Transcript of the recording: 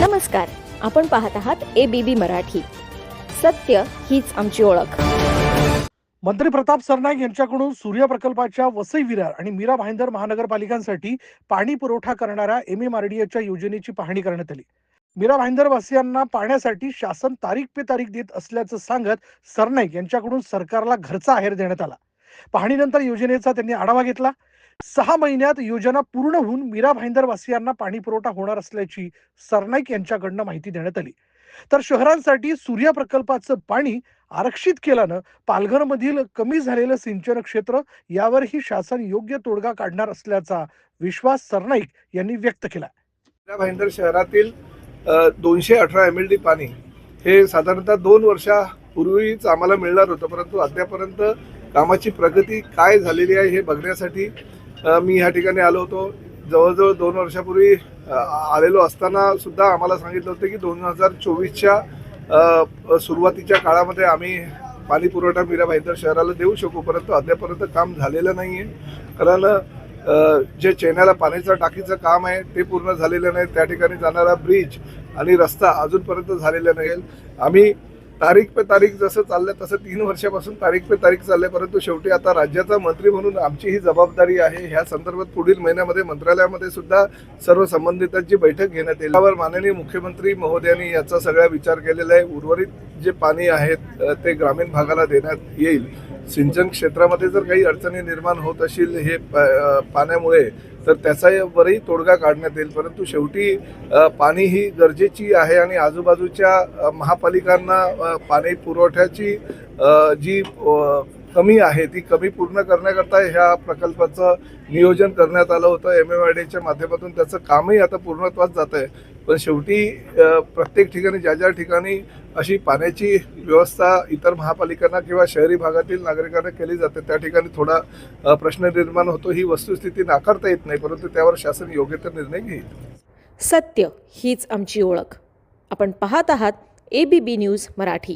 नमस्कार आपण पाहत आहात ए बी बी मराठी. सत्य हीच आमची ओळख. मंत्री प्रताप सरनाईक यांच्याकडून सूर्य प्रकल्पाच्या वसई विरार आणि मीरा भाईंदर महानगरपालिकांसाठी पाणी पुरवठा करणाऱ्या एम एम आर डी एच्या योजनेची पाहणी करण्यात आली. मीरा भाईंदर वासियांना पाण्यासाठी शासन तारीख पे तारीख देत असल्याचं सांगत सरनाईक यांच्याकडून सरकारला घरचा आहेर देण्यात आला. पाहणीनंतर योजनेचा त्यांनी आढावा घेतला. सहा महिन्यात योजना पूर्ण होऊन मीरा भाईंदर वासियांना पाणी पुरवठा होणार असल्याची सरनाईक यांच्याकडनं माहिती देण्यात आली. तर शहरांसाठी सूर्य प्रकल्पाचं पाणी आरक्षित केल्यानं पालघरमधील कमी झालेलं सिंचन क्षेत्र यावरही शासन योग्य तोडगा काढणार असल्याचा विश्वास सरनाईक यांनी व्यक्त केला. मीरा भाईंदर शहरातील दोनशे अठरा एम एल डी पाणी हे साधारणतः दोन वर्षापूर्वीच आम्हाला मिळणार होतं परंतु अद्यापर्यंत कामाची प्रगती काय झालेली आहे हे बघण्यासाठी मी ह्या ठिकाणी आलो होतो. जवळजवळ दोन वर्षापूर्वी आलेलो असताना सुद्धा आम्हाला सांगितलं होतं की दोन हजार चोवीसच्या सुरुवातीच्या काळामध्ये आम्ही पाणी पुरवठा मीरा भाईंदर शहराला देऊ शकू परंतु अद्यापर्यंत काम झालेलं नाही आहे कारण जे चेन्याला पाण्याचं टाकीचं काम आहे ते पूर्ण झालेलं नाही. त्या ठिकाणी जाणारा ब्रिज आणि रस्ता अजूनपर्यंत झालेला नाही. आम्ही तारीख पे तारीख जसं चाललंय तसं तीन वर्षापासून तारीख पे तारीख चाललंय परंतु शेवटी आता राज्याचा मंत्री म्हणून आमची ही जबाबदारी आहे. ह्या संदर्भात पुढील महिन्यामध्ये मंत्रालयामध्ये सुद्धा सर्व संबंधितांची बैठक घेण्यात येईल. त्यावर माननीय मुख्यमंत्री महोदयांनी याचा सगळा विचार केलेला आहे. उर्वरित जे पाणी आहेत ते ग्रामीण भागाला देण्यात येईल. सिंचन क्षेत्रामध्ये जर काही अडचणी निर्माण होत असतील हे प- पाण्यामुळे तर त्याच्यावरही तोडगा काढण्यात येईल. परंतु शेवटी पाणी ही गरजेची आहे आणि आजूबाजूच्या महापालिकांना पाणी पुरवठ्याची जी कमी आहे ती कमी पूर्ण करण्याकरता ह्या प्रकल्पाचं नियोजन करण्यात आलं होतं. एम एम आय डीच्या माध्यमातून त्याचं कामही आता पूर्णत्वास जात आहे पण शेवटी प्रत्येक ठिकाणी ज्या ज्या ठिकाणी अशी पाण्याची व्यवस्था इतर महापालिकांना किंवा शहरी भागातील नागरिकांना केली जाते त्या ठिकाणी थोडा प्रश्न निर्माण होतो. ही वस्तुस्थिती नाकारता येत नाही परंतु त्यावर शासन योग्य तर निर्णय घेईल. सत्य हीच आमची ओळख. आपण पाहत आहात A B B news Marathi.